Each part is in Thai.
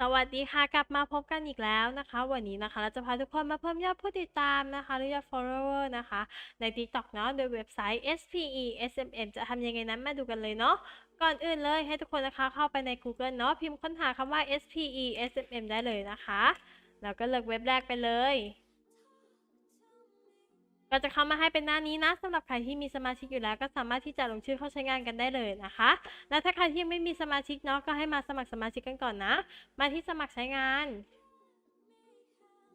สวัสดีค่ะ กลับมาพบกันอีกแล้วนะคะ วันนี้นะคะ เราจะพาทุกคนมาเพิ่มยอดผู้ติดตามนะคะ หรือยอด follower นะคะ ใน TikTok เนาะโดยเว็บไซต์ SPE SMM จะทำยังไงนั้นมาดูกันเลยเนาะก่อนอื่นเลยให้ทุกคนนะคะเข้าไปใน Google เนาะพิมพ์ค้นหาคำว่า SPE SMM ได้เลยนะคะ แล้วก็เลือกเว็บแรกไปเลย ก็จะเข้ามาให้เป็นหน้านี้นะสำหรับใครที่มีสมาชิกอยู่แล้ว ก็สามารถที่จะลงชื่อเข้าใช้งานกันได้เลยนะคะ และถ้าใครที่ยังไม่มีสมาชิกเนาะก็ให้มาสมัครสมาชิกกันก่อนนะ มาที่สมัครใช้งาน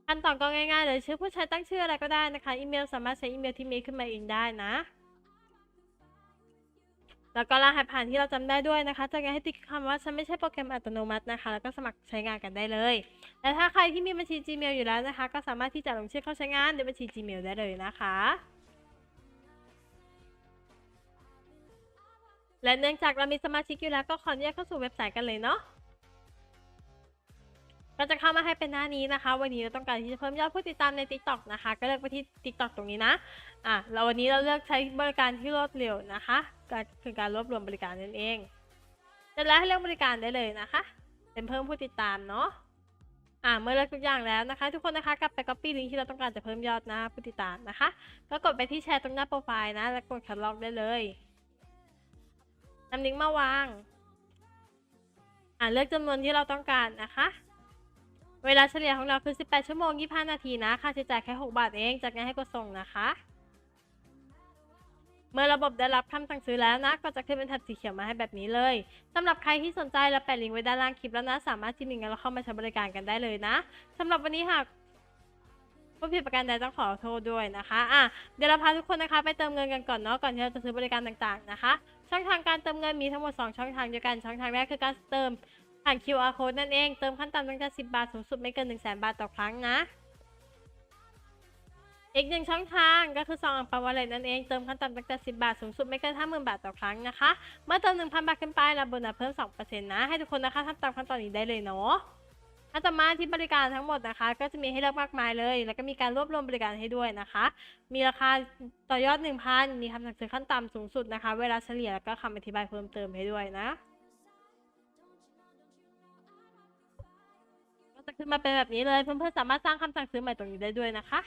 ขั้นตอนก็ง่ายๆเลยชื่อผู้ใช้ตั้งชื่ออะไรก็ได้นะคะอีเมลสามารถใช้อีเมลที่มีขึ้นมาเองได้นะแล้วก็รหัสผ่านที่เราจำได้ด้วยนะคะจากนั้นให้ติ๊กคำว่าฉันไม่ใช่โปรแกรมอัตโนมัตินะคะ แล้วก็สมัครใช้งานกันได้เลย และถ้าใครที่มีบัญชี Gmail อยู่แล้วนะคะ ก็สามารถที่จะลงชื่อเข้าใช้งานในบัญชี Gmail ได้เลยนะคะ และเนื่องจากเรามีสมาชิกอยู่แล้วก็ขออนุญาตเข้าสู่เว็บไซต์กันเลยเนาะก็จะเข้ามาให้เป็นหน้านี้นะคะ วันนี้เราต้องการที่จะเพิ่มยอดผู้ติดตามใน TikTok นะคะ ก็เลือกไปที่ TikTok ตรงนี้นะอะเราวันนี้เราเลือกใช้บริการที่รวดเร็วนะคะก็คือการรวบรวมบริการนั่นเองเสร็จแล้วให้เลือกบริการได้เลยนะคะ เป็นเพิ่มผู้ติดตามเนาะ อ่าเมื่อเลือกทุกอย่างแล้วนะคะ ทุกคนนะคะกลับไป copy ลิงก์ที่เราต้องการจะเพิ่มยอดนะผู้ติดตามนะคะก็กดไปที่แชร์ตรงหน้าโปรไฟล์นะ แล้วกดคัดลอกได้เลยนำลิงก์มาวาง อ่าเลือกจำนวนที่เราต้องการนะคะ เวลาเฉลี่ยของเราคือ 18 ชั่วโมง 25 นาทีนะ ค่าใช้จ่ายแค่ 6 บาทเอง จากนั้นให้กดส่งนะคะ เมื่อระบบได้รับคำสั่งซื้อแล้วนะ ก็จะขึ้นเป็นแถบสีเขียวมาให้แบบนี้เลยสำหรับใครที่สนใจเราแปะลิงก์ไว้ด้านล่างคลิปแล้วนะ สามารถจิ้มลิงก์แล้วเข้ามาใช้บริการกันได้เลยนะสำหรับวันนี้หากผู้ผิดประการใดต้องขอโทษด้วยนะคะ อะ เดี๋ยวเราพาทุกคนนะคะไปเติมเงินกันก่อนเนาะ ก่อนที่เราจะซื้อบริการต่างๆนะคะ ช่องทางการเติมเงินมีทั้งหมด 2 ช่องทางด้วยกัน ช่องทางแรกคือการเติมผ่าน QR code นั่นเอง เติมขั้นต่ำตั้งแต่10 บาท สูงสุดไม่เกิน 1 0 0 0 0 0 บาทต่อครั้งนะ อีกหนึ่งช่องทางก็คือซองอังเปาวอลเล็ตนั่นเอง เติมขั้นต่ำตั้งแต่ 10 บาท สูงสุดไม่เกิน 50,000 บาทต่อครั้งนะคะ เมื่อเติม 1,000 บาทขึ้นไปรับโบนัสเพิ่ม 2%นะ ให้ทุกคนนะคะทำตามขั้นตอนนี้ได้เลยเนาะถ้าจะมาที่บริการทั้งหมดนะคะ ก็จะมีให้เลือกมากมายเลย แล้วก็มีการรวบรวมบริการให้ด้วยนะคะ มีราคาต่อยอด 1,000 มีคำสั่งซื้อขั้นต่ำสูงสุดนะคะ เวลาเฉลี่ยแล้วก็คำอธิบายเพิ่มเติมให้ด้วยนะก็จะขึ้นมาเป็นแบบนี้เลยเพื่อนๆสามารถสร้างคำสั่งซื้อใหม่ตรงนี้ได้ด้วยนะคะ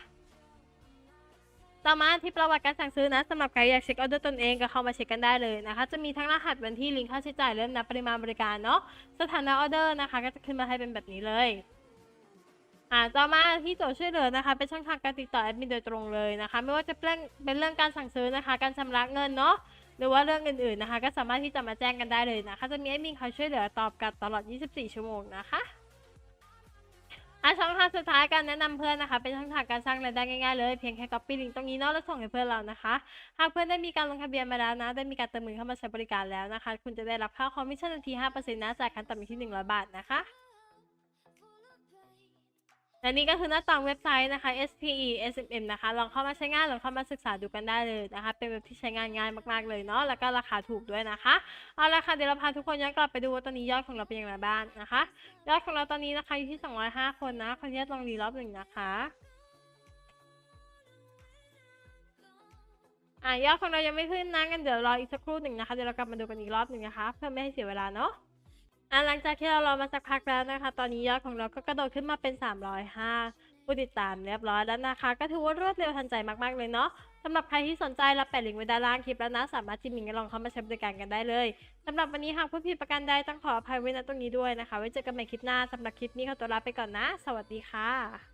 ต่อมาที่ประวัติการสั่งซื้อนะสำหรับใครอยากเช็คออเดอร์ตนเองก็เข้ามาเช็คกันได้เลยนะคะ จะมีทั้งรหัสวันที่ลิงก์ค่าใช้จ่ายเริ่มนับปริมาณบริการเนาะสถานะออเดอร์นะคะ ก็จะขึ้นมาให้เป็นแบบนี้เลยอ่าต่อมาที่ตัวช่วยเหลือนะคะ เป็นช่องทางการติดต่อแอดมินโดยตรงเลยนะคะ ไม่ว่าจะเป็นเป็นเรื่องการสั่งซื้อนะคะ การชำระเงินเนาะหรือว่าเรื่องอื่นๆนะคะ ก็สามารถที่จะมาแจ้งกันได้เลยนะคะ จะมีแอดมินคอยช่วยเหลือตอบกลับตลอด 24 ชั่วโมงนะคะ อะช่องทางสุดท้ายการแนะนำเพื่อนนะคะ เป็นช่องทางการสร้างรายได้ง่ายๆเลยเพียงแค่ copy ลิงก์ตรงนี้เนาะแล้วส่งให้เพื่อนเรานะคะ หากเพื่อนได้มีการลงทะเบียนมาแล้วนะ ได้มีการเติมเงินเข้ามาใช้บริการแล้วนะคะ คุณจะได้รับค่าคอมมิชชั่นทันที5%นะจากขั้นต่ำอยู่ที่ 100 บาทนะคะ และนี่ก็คือหน้าต่างเว็บไซต์นะคะ SPE SMM นะคะ ลองเข้ามาใช้งาน ลองเข้ามาศึกษาดูกันได้เลยนะคะ เป็นเว็บที่ใช้งานง่ายมากๆเลยเนาะ แล้วก็ราคาถูกด้วยนะคะ เอาละค่ะ เดี๋ยวเราพาทุกคนย้อนกลับไปดูว่าตอนนี้ยอดของเราเป็นอย่างไรบ้างนะคะ ยอดของเราตอนนี้นะคะอยู่ที่ 205 คนนะ ขออนุญาตลองรีรอบหนึ่งนะคะอะยอดของเรายังไม่ขึ้นนะงั้นเดี๋ยวรออีกสักครู่หนึ่งนะคะ เดี๋ยวเรากลับมาดูกันอีกรอบหนึ่งนะคะ เพื่อไม่ให้เสียเวลาเนาะ อะหลังจากที่เรารอมาสักพักแล้วนะคะ ตอนนี้ยอดของเราก็กระโดดขึ้นมาเป็น 305 ผู้ติดตามเรียบร้อยแล้วนะคะ ก็ถือว่ารวดเร็วทันใจมากๆเลยเนาะสำหรับใครที่สนใจรับแปะลิงก์ไว้ด้านล่างคลิปแล้วนะ สามารถจิ้มลิงก์กันลองเข้ามาใช้บริการกันได้เลยสำหรับวันนี้หากผู้ผิดประการใดต้องขออภัยไว้ณตรงนี้ด้วยนะคะ ไว้เจอกันใหม่คลิปหน้าสำหรับคลิปนี้ขอตัวลาไปก่อนนะ สวัสดีค่ะ